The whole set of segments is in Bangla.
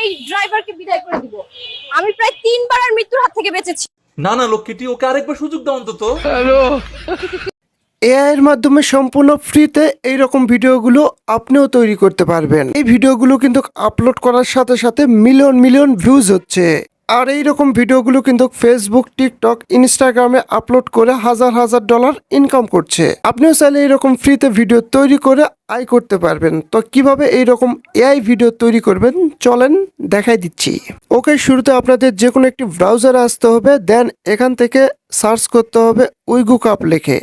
এই ড্রাইভারকে বিদায় করে দিব। আমি প্রায় তিনবার আর মৃত্যুর হাত থেকে বেঁচেছি। না না লক্ষ্মীটি ওকে আরেকবার সুযোগ দাও অন্তত। এআই এর মাধ্যমে সম্পূর্ণ ফ্রিতে এই রকম ভিডিওগুলো আপনিও তৈরি করতে পারবেন। এই ভিডিওগুলো কিন্তু আপলোড করার সাথে সাথে মিলিয়ন মিলিয়ন ভিউজ হচ্ছে। আর এই রকম ভিডিওগুলো কিন্তু ফেসবুক টিকটক ইনস্টাগ্রামে আপলোড করে হাজার হাজার ডলার ইনকাম করছে। আপনিও চাইলে এইরকম ফ্রিতে ভিডিও তৈরি করে আয় করতে পারবেন। তো কীভাবে এইরকম এআই ভিডিও তৈরি করবেন? চলেন দেখাই দিচ্ছি। ওকে শুরুতে আপনাদের যে কোনো একটি ব্রাউজারে আসতে হবে দেন এখান থেকে সার্চ করতে হবে উইগু কাপ লিখে।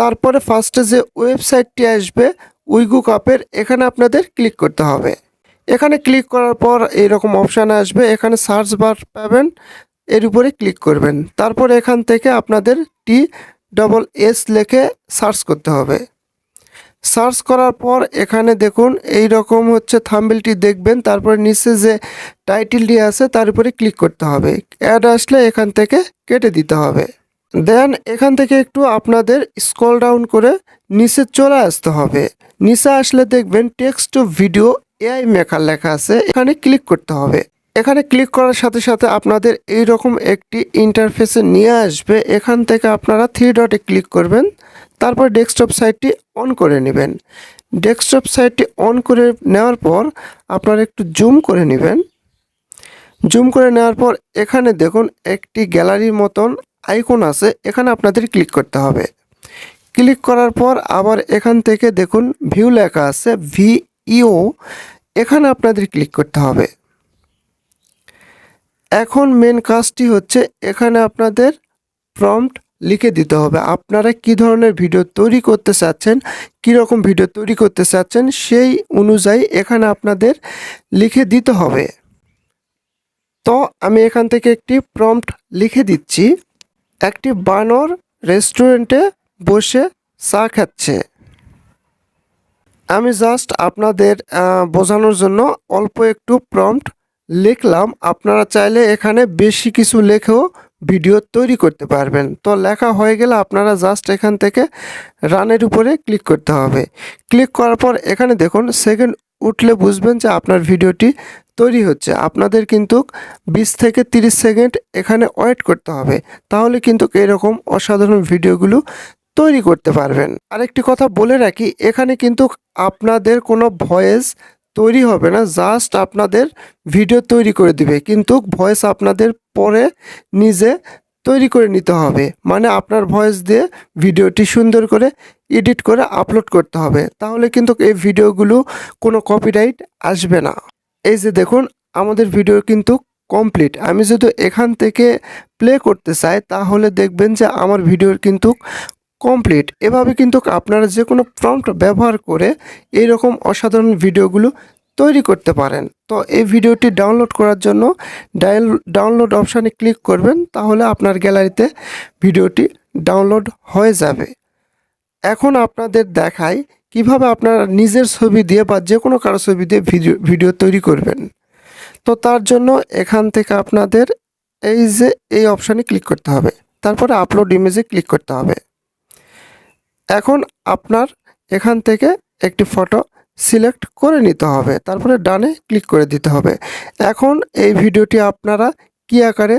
তারপরে ফার্স্টে যে ওয়েবসাইটটি আসবে উইগু কাপের এখানে আপনাদের ক্লিক করতে হবে। এখানে ক্লিক করার পর এইরকম অপশান আসবে, এখানে সার্চ বার পাবেন, এর উপরে ক্লিক করবেন। তারপর এখান থেকে আপনাদের টি ডবল এস লিখে সার্চ করতে হবে। সার্চ করার পর এখানে দেখুন এই রকম হচ্ছে থাম্বেলটি দেখবেন, তারপরে নিচে যে টাইটেলটি আছে, তার উপরে ক্লিক করতে হবে। অ্যাড আসলে এখান থেকে কেটে দিতে হবে। দেন এখান থেকে একটু আপনাদের স্ক্রল ডাউন করে নিচে চলে আসতে হবে। নিচে আসলে দেখবেন text to video AI maker লেখা আছে, এখানে ক্লিক করতে হবে। এখানে ক্লিক করার সাথে সাথে আপনাদের এই রকম একটি ইন্টারফেসে নিয়ে আসবে। এখান থেকে আপনারা থ্রি ডটে ক্লিক করবেন, তারপর ডেস্কটপ সাইটটি অন করে নেবেন। ডেস্কটপ সাইটটি অন করে নেওয়ার পর আপনারা একটু জুম করে নেবেন। জুম করে নেওয়ার পর এখানে দেখুন একটি গ্যালারির মতন আইকন আছে, এখানে আপনাদের ক্লিক করতে হবে। ক্লিক করার পর আবার এখান থেকে দেখুন ভিউ লেখা আছে ভি ইও, এখানে আপনাদের ক্লিক করতে হবে। এখন মেন কাজটি হচ্ছে এখানে আপনাদের প্রম্পট লিখে দিতে হবে। আপনারা কি ধরনের ভিডিও তৈরি করতে চাচ্ছেন কী রকম ভিডিও তৈরি করতে চাচ্ছেন, সেই অনুযায়ী এখানে আপনাদের লিখে দিতে হবে। তো আমি এখান থেকে একটি প্রম্পট লিখে দিচ্ছি। একটি বানর রেস্টুরেন্টে বসে চা খাচ্ছে। আমি জাস্ট আপনাদের বোঝানোর জন্য অল্প একটু প্রম্পট লিখলাম। আপনারা চাইলে এখানে বেশি কিছু লেখেও ভিডিও তৈরি করতে পারবেন। তো লেখা হয়ে গেলে আপনারা জাস্ট এখান থেকে রানের উপরে ক্লিক করতে হবে। ক্লিক করার পর এখানে দেখুন সেকেন্ড উঠলে বুঝবেন যে আপনার ভিডিওটি তৈরি হচ্ছে। আপনাদের কিন্তু বিশ থেকে তিরিশ সেকেন্ড এখানে ওয়েট করতে হবে। তাহলে কিন্তু এরকম অসাধারণ ভিডিওগুলো তৈরি করতে পারবেন। আরেকটি কথা বলে রাখি, এখানে কিন্তু আপনাদের কোনো ভয়েস তৈরি হবে না, জাস্ট আপনাদের ভিডিও তৈরি করে দিবে, কিন্তু ভয়েস আপনাদের পরে নিজে তৈরি করে নিতে হবে। মানে আপনার ভয়েস দিয়ে ভিডিওটি সুন্দর করে এডিট করে আপলোড করতে হবে, তাহলে কিন্তু এই ভিডিওগুলো কোনো কপিরাইট আসবে না। এই যে দেখুন, আমাদের ভিডিও কিন্তু কমপ্লিট আমি যদি এখান থেকে প্লে করতে চাই, তাহলে দেখবেন যে আমার ভিডিওর কিন্তু কমপ্লিট এভাবে কিন্তু আপনারা যে কোনো প্রম্পট ব্যবহার করে এই রকম অসাধারণ ভিডিওগুলো তৈরি করতে পারেন। তো এই ভিডিওটি ডাউনলোড করার জন্য ডাইল ডাউনলোড অপশানে ক্লিক করবেন, তাহলে আপনার গ্যালারিতে ভিডিওটি ডাউনলোড হয়ে যাবে। এখন আপনাদের দেখাই কীভাবে আপনারা নিজের ছবি দিয়ে বা যে কোনো কারও ছবি দিয়ে ভিডিও ভিডিও তৈরি করবেন। তো তার জন্য এখান থেকে আপনাদের এই যে, এই অপশানে ক্লিক করতে হবে। তারপরে আপলোড ইমেজে ক্লিক করতে হবে। এখন আপনার এখান থেকে একটি ফটো সিলেক্ট করে নিতে হবে। তারপরে ডানে ক্লিক করে দিতে হবে। এখন এই ভিডিওটি আপনারা কী আকারে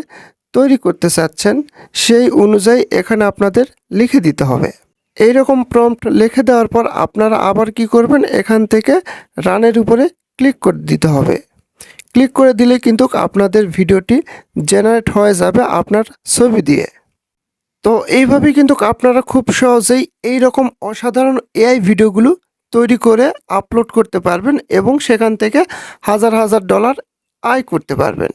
তৈরি করতে চাচ্ছেন সেই অনুযায়ী এখানে আপনাদের লিখে দিতে হবে। এই রকম প্রম্পট লিখে দেওয়ার পর আপনারা আবার কি করবেন? এখান থেকে রানের উপরে ক্লিক করে দিতে হবে। ক্লিক করে দিলে কিন্তু আপনাদের ভিডিওটি জেনারেট হয়ে যাবে আপনার ছবি দিয়ে। তো এইভাবে কিন্তু আপনারা খুব সহজেই এই রকম অসাধারণ এআই ভিডিওগুলো তৈরি করে আপলোড করতে পারবেন এবং সেখান থেকে হাজার হাজার ডলার আয় করতে পারবেন।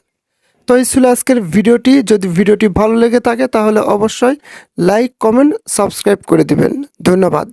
তো এই ছিল আজকের ভিডিওটি। যদি ভিডিওটি ভালো লেগে থাকে তাহলে অবশ্যই লাইক কমেন্ট সাবস্ক্রাইব করে দিবেন। ধন্যবাদ।